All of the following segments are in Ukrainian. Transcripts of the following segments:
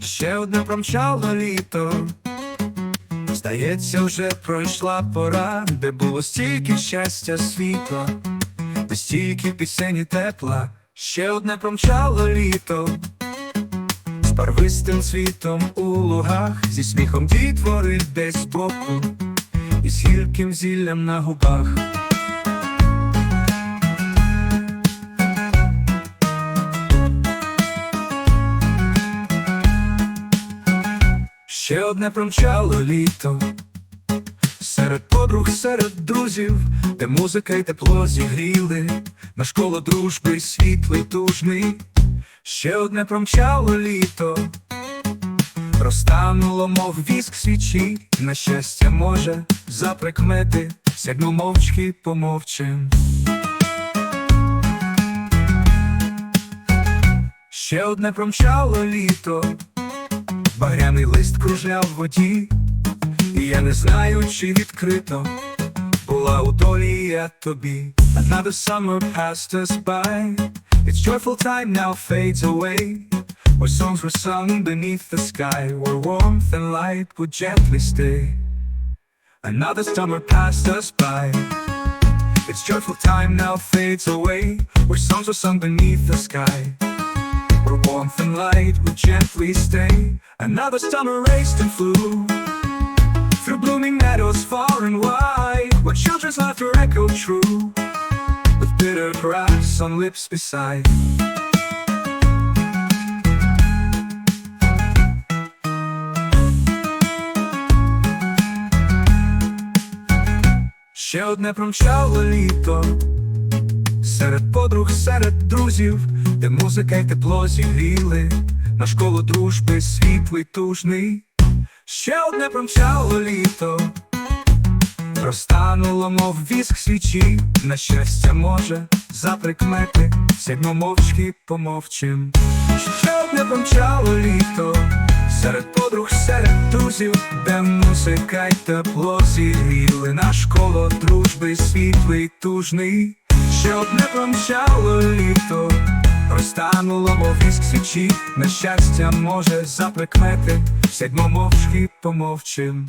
Ще одне промчало літо. Здається, вже пройшла пора, де було стільки щастя, світла, де стільки пісень і тепла. Ще одне промчало літо. З барвистим світом у лугах, зі сміхом дітвори десь збоку, і з гірким зіллям на губах. Ще одне промчало літо. Серед подруг, серед друзів, де музика й тепло зігріли, на школу дружби світлий тужний. Ще одне промчало літо, розтануло, мов віск свічі, на щастя, може, за прикмети, сядьмо мовчки помовчим. Ще одне промчало літо, багряний лист кружляв в воді, і я не знаю, чи відкрито була у долі я тобі. Another summer passed us by. Its joyful time now fades away. Where songs were sung beneath the sky, where warmth and light would gently stay. Another summer passed us by. Its joyful time now fades away. Where songs were sung beneath the sky. Where warmth and light would gently stay. Another summer raced and flew. Through blooming meadows far and wide, where children's laughter echoed true, with bitter grass on lips beside. Ще одне промчало літо, серед подруг, серед друзів, де музика й тепло зігріли, на школу дружби світлий тужний. Ще одне промчало літо, розтануло, мов віск свічі, на щастя, може, за прикмети, сядьмо мовчки помовчим. Ще одне промчало літо, серед подруг, серед друзів, де музика й тепло зігріли, на школу дружби світлий тужний. Ще одне промчало літо. Розтануло, мов віск свічі, на щастя, може, за прикмети, сядьмо мовчки помовчим.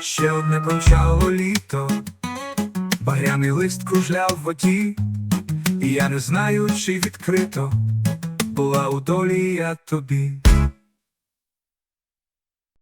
Ще одне промчало літо, багряний лист кружляв в воді, і я не знаю, чи відкрито була у долі я тобі.